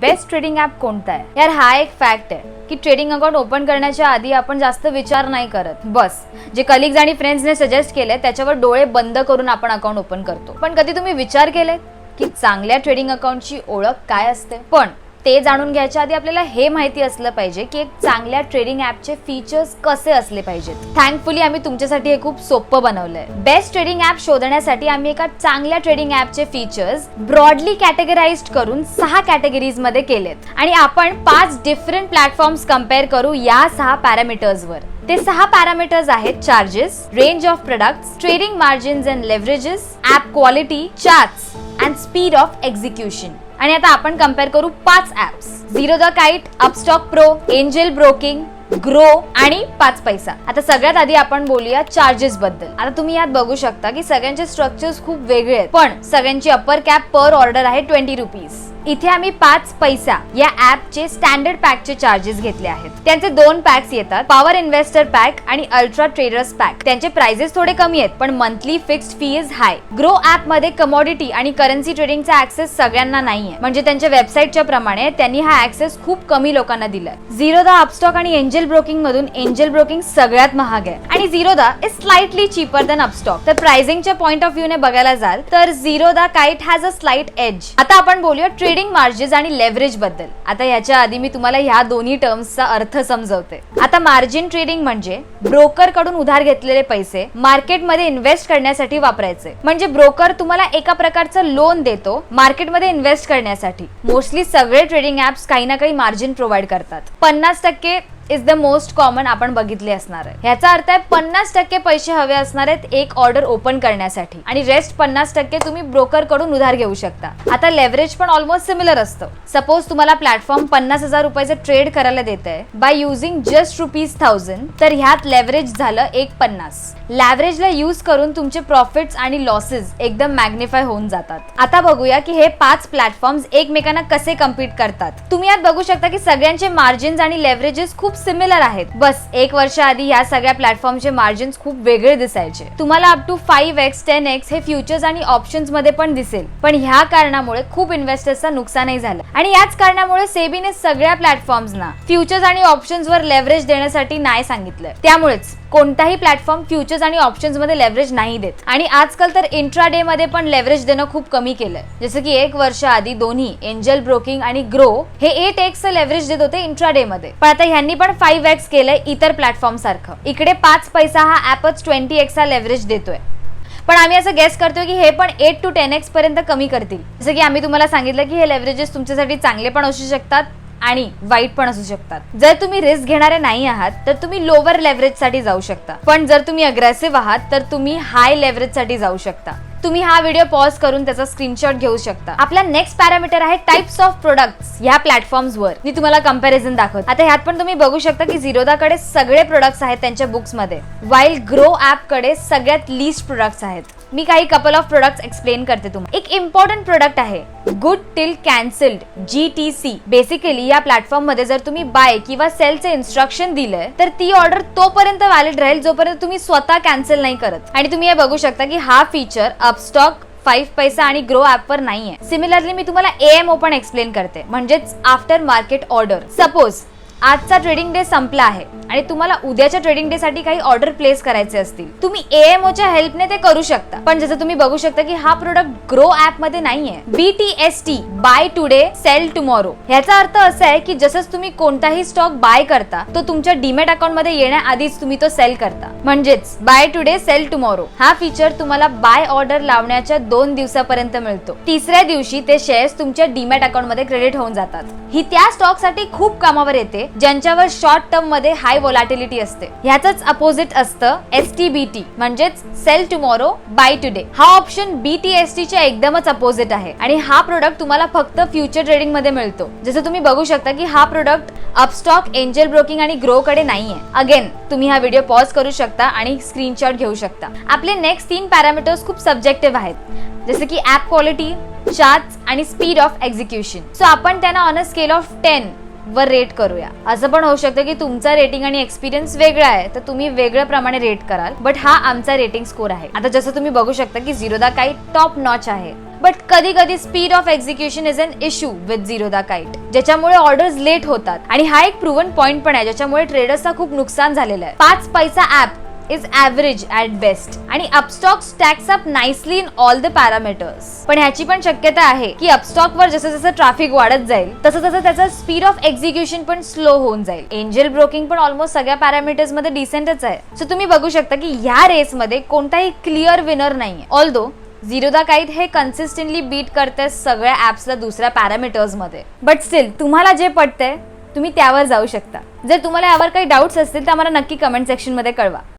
Best trading app कोणता आहे? यार हा एक फॅक्ट आहे की ट्रेडिंग अकाउंट ओपन करण्याच्या आधी आपण जास्त विचार नाही करत. बस. जे कलिग्स आणि फ्रेंड्सने सजेस्ट केले त्याच्यावर डोळे बंद करून आपण अकाउंट ओपन करतो. पण कधी तुम्ही विचार केले की चांगल्या ट्रेडिंग अकाउंटची ओळख काय असते? पण ते जाणून घ्यायच्या आधी आपल्याला हे माहिती असलं पाहिजे की एक चांगल्या ट्रेडिंग ऍपचे फीचर्स कसे असले पाहिजेत. थँकफुली आम्ही तुमच्यासाठी हे खूप सोपं बनवलंय. बेस्ट ट्रेडिंग ऍप शोधण्यासाठी आम्ही एका चांगल्या ट्रेडिंग ऍपचे फीचर्स ब्रॉडली कॅटेगराइज करून सहा कॅटेगरीजमध्ये केलेत. आणि आपण पाच डिफरंट प्लॅटफॉर्म्स कंपेअर करू या सहा पॅरामीटर्सवर ते सहा पॅरामीटर्स आहेत charges range of products trading margins and leverages app quality charts and speed of execution आणि आता आपण कंपेअर करू पाच apps Zerodha Kite Upstox Pro Angel Broking Groww आणि पाच पैसा. आता सगळ्यात आधी आपण बोलूया चार्जेस बद्दल. आता तुम्ही यात बघू शकता की सगळ्यांचे स्ट्रक्चर्स खूप वेगळे आहेत पण सगळ्यांची अप्पर कॅप पर ऑर्डर आहे ट्वेंटी रुपीज इथे आम्ही पाच पैसा या ऍपचे स्टँडर्ड पॅकचे चार्जेस घेतले आहेत. त्यांचे दोन पॅक्स येतात. पॉवर इन्व्हेस्टर पॅक आणि अल्ट्रा ट्रेडर्स पॅक त्यांचे प्राइजेस थोडे कमी आहेत पण monthly fixed fee is high Groww ऍपमध्ये commodity आणि करन्सी ट्रेडिंगचा ऍक्सेस सगळ्यांना नाहीये. म्हणजे त्यांच्या वेबसाईटच्या प्रमाणे त्यांनी हा ऍक्सेस खूप कमी लोकांना दिलाय. झिरो द अपस्टॉक आणि एंजल ब्रोकिंग मधून एंजल ब्रोकिंग सगळ्यात महाग आहे. आणि Zerodha is slightly cheaper than Upstox तर प्राइसिंगच्या पॉईंट ऑफ व्ह्यूने बघायला जाल तर Zerodha Kite has a slight edge आता आपण बोलूया ट्रेडिंग मार्जिन आणि लेव्हरेजबद्दल. आता याच्या आधी मी तुम्हाला ह्या दोन्ही टर्म्सचा अर्थ समजवते. आता मार्जिन ट्रेडिंग म्हणजे ब्रोकरकडून उधार घेतलेले पैसे मार्केटमध्ये इन्व्हेस्ट करण्यासाठी वापरायचे. म्हणजे ब्रोकर तुम्हाला एका प्रकारचं लोन देतो मार्केटमध्ये इन्व्हेस्ट करण्यासाठी. मोस्टली सगळे ट्रेडिंग ऍप्स काही ना काही मार्जिन प्रोव्हाइड करतात. पन्नास टक्के इज द मोस्ट कॉमन आपण बघितले असणार आहे. ह्याचा अर्थ आहे पन्नास टक्के पैसे हवे असणार आहेत एक ऑर्डर ओपन करण्यासाठी. आणि रेस्ट पन्नास टक्के तुम्ही ब्रोकरकडून उधार घेऊ शकता. आता लेव्हरेज पण ऑलमोस्ट सिमिलर असतं. सपोज तुम्हाला प्लॅटफॉर्म पन्नास हजार रुपयाचं ट्रेड करायला देत आहे by using just rupees thousand तर ह्यात लेव्हरेज झालं एक पन्नास. लॅव्हरेजला यूज करून तुमचे प्रॉफिट्स आणि लॉसेस एकदम मॅग्निफाय होऊन जातात. आता बघूया की हे पाच प्लॅटफॉर्म्स एकमेकांना कसे कम्पीट करतात. तुम्ही यात बघू शकता की सगळ्यांचे मार्जिन्स आणि लेव्हरेजेस खूप सिमिलर आहेत. बस एक वर्ष आधी या सगळ्या प्लॅटफॉर्मचे मार्जिन्स खूप वेगळे दिसायचे. तुम्हाला up to five x ten x हे फ्युचर्स आणि ऑप्शन्समध्ये पण दिसेल. पण ह्या कारणामुळे खूप इन्व्हेस्टर्सचा नुकसानही झालं. आणि याच कारणामुळे सेबीने सगळ्या प्लॅटफॉर्म्सना फ्युचर्स आणि ऑप्शन्स वर लेव्हरेज देण्यासाठी नाही सांगितलं. त्यामुळेच कोणताही प्लॅटफॉर्म फ्युचर्स आणि ऑप्शन्समध्ये लेव्हरेज नाही देत. आणि आजकाल तर इंट्रा डे मध्ये पण लेव्हरेज देणं खूप कमी केलंय. जसं की एक वर्ष आधी दोन्ही एंजल ब्रोकिंग आणि ग्रो हे एट एक्स लेव्हरेज देत होते इंट्रा डे मध्ये. पण आता ह्यांनी पण फाईव्ह एक्स केलंय इतर प्लॅटफॉर्म सारखं. इकडे पाच पैसा हा ऍपच ट्वेंटी एक्सचा लेव्हरेज देतोय. पण आम्ही असं गेस करतोय की हे पण एट टू टेन एक्स पर्यंत कमी करतील. जसं की आम्ही तुम्हाला सांगितलं की हे लेव्हरेजेस तुमच्यासाठी चांगले पण असू शकतात आणि वाईट पण असू शकतात. जर तुम्ही रिस्क घेणारे नाही आहात तर तुम्ही लोअर लेव्हरेजसाठी जाऊ शकता. पण जर तुम्ही अग्रेसिव्ह आहात तर तुम्ही हाय लेव्हरेजसाठी जाऊ शकता. तुम्ही हा व्हिडिओ पॉज करून त्याचा स्क्रीनशॉट घेऊ शकता. आपला नेक्स्ट पॅरामीटर आहे टाइप्स ऑफ प्रोडक्ट्स ह्या प्लॅटफॉर्म्स वर. मी तुम्हाला कंपॅरिझन दाखवत. आता ह्यात पण तुम्ही बघू शकता की झिरोदाकडे सगळे प्रोडक्ट्स आहेत त्यांच्या बुक्समध्ये वाईल ग्रो ऍपकडे सगळ्यात लिस्ट प्रोडक्ट्स आहेत. मी काही कपल ऑफ प्रोडक्ट्स एक्सप्लेन करते तुम्हाला. एक इम्पॉर्टंट प्रोडक्ट आहे. Good till cancelled G T C basically या प्लॅटफॉर्ममध्ये जर तुम्ही बाय किंवा सेलचे इन्स्ट्रक्शन दिलंय तर ती ऑर्डर तोपर्यंत व्हॅलिड राहील जोपर्यंत तुम्ही स्वतः कॅन्सल नाही करत. आणि तुम्ही हे बघू शकता की हा फीचर अपस्टॉक फाईव्ह पैसा आणि ग्रो ऍपवर नाहीये. सिमिलरली मी तुम्हाला एएमओ पण एक्सप्लेन करते. म्हणजेच आफ्टर मार्केट ऑर्डर सपोज आजचा ट्रेडिंग डे संपला आहे आणि तुम्हाला उद्याच्या ट्रेडिंग डे साठी काही ऑर्डर प्लेस करायचे असतील. तुम्ही एएमओच्या हेल्पने ते करू शकता. पण जसं तुम्ही बघू शकता की हा प्रोडक्ट ग्रो ऍपमध्ये नाहीये. BTST buy today sell tomorrow ह्याचा अर्थ असा आहे की जसंच तुम्ही कोणताही स्टॉक बाय करता तो तुमच्या डीमॅट अकाउंटमध्ये येण्याआधीच तुम्ही तो सेल करता. म्हणजेच बाय टुडे सेल टुमॉरो हा फीचर तुम्हाला बाय ऑर्डर लावण्याच्या दोन दिवसापर्यंत मिळतो. तिसऱ्या दिवशी ते शेअर्स तुमच्या डीमॅट अकाउंटमध्ये क्रेडिट होऊन जातात. ही त्या स्टॉकसाठी खूप कामावर येते ज्यांच्यावर शॉर्ट टर्ममध्ये हाय वोलॅटिलिटी असते. ह्याच अपोजिट असतं एस टी बी टी म्हणजेच सेल टुमॉरो बाय टुडे हा option B T S T च्या एकदमच अपोजिट आहे. आणि हा प्रोडक्ट तुम्हाला फक्त फ्युचर ट्रेडिंगमध्ये मिळतो. जसं तुम्ही बघू शकता की हा प्रोडक्ट अपस्टॉक एंजल ब्रोकिंग आणि ग्रो कडे नाहीये. अगेन तुम्ही हा व्हिडिओ पॉज करू शकता आणि स्क्रीनशॉट घेऊ शकता. आपले नेक्स्ट तीन पॅरामीटर्स खूप सब्जेक्टिव्ह आहेत. जसं की ऍप क्वालिटी चार्ज आणि स्पीड ऑफ एक्झिक्युशन सो आपण त्यांना on a scale of ten वर रेट करूया. असं पण होऊ शकतं की तुमचा रेटिंग आणि एक्सपिरियन्स वेगळा आहे तर तुम्ही वेगळ्या प्रमाणे रेट कराल. बट हा आमचा रेटिंग स्कोर आहे. आता जसं तुम्ही बघू शकता की झिरोदा काही टॉप नॉच आहे. बट कधी कधी speed of execution is an issue with Zerodha Kite ज्याच्यामुळे ऑर्डर्स लेट होतात. आणि हा एक प्रूव्हन पॉईंट पण आहे ज्याच्यामुळे ट्रेडर्सचा खूप नुकसान झालेलं आहे. पाच पैसा app is average at best आणि Upstox stacks up nicely in all the parameters पण ह्याची पण शक्यता आहे की अपस्टॉक वर जसं जसं ट्रॅफिक वाढत जाईल तसं तसं त्याचा स्पीड ऑफ एक्झिक्युशन पण स्लो होऊन जाईल. एंजल ब्रोकिंग पण ऑलमोस्ट सगळ्या पॅरामीटर्समध्ये डिसेंटच आहे. सो तुम्ही बघू शकता की ह्या रेसमध्ये कोणताही क्लिअर विनर नाहीये. ऑल दो झिरोदा काईट हे कन्सिस्टंटली बीट करते सगळ्या ऍप्सला दुसऱ्या पॅरामीटर्समध्ये. बट स्टील तुम्हाला जे पटतंय तुम्ही त्यावर जाऊ शकता. जर तुम्हाला यावर काही डाऊट्स असतील तर आम्हाला नक्की कमेंट सेक्शनमध्ये कळवा.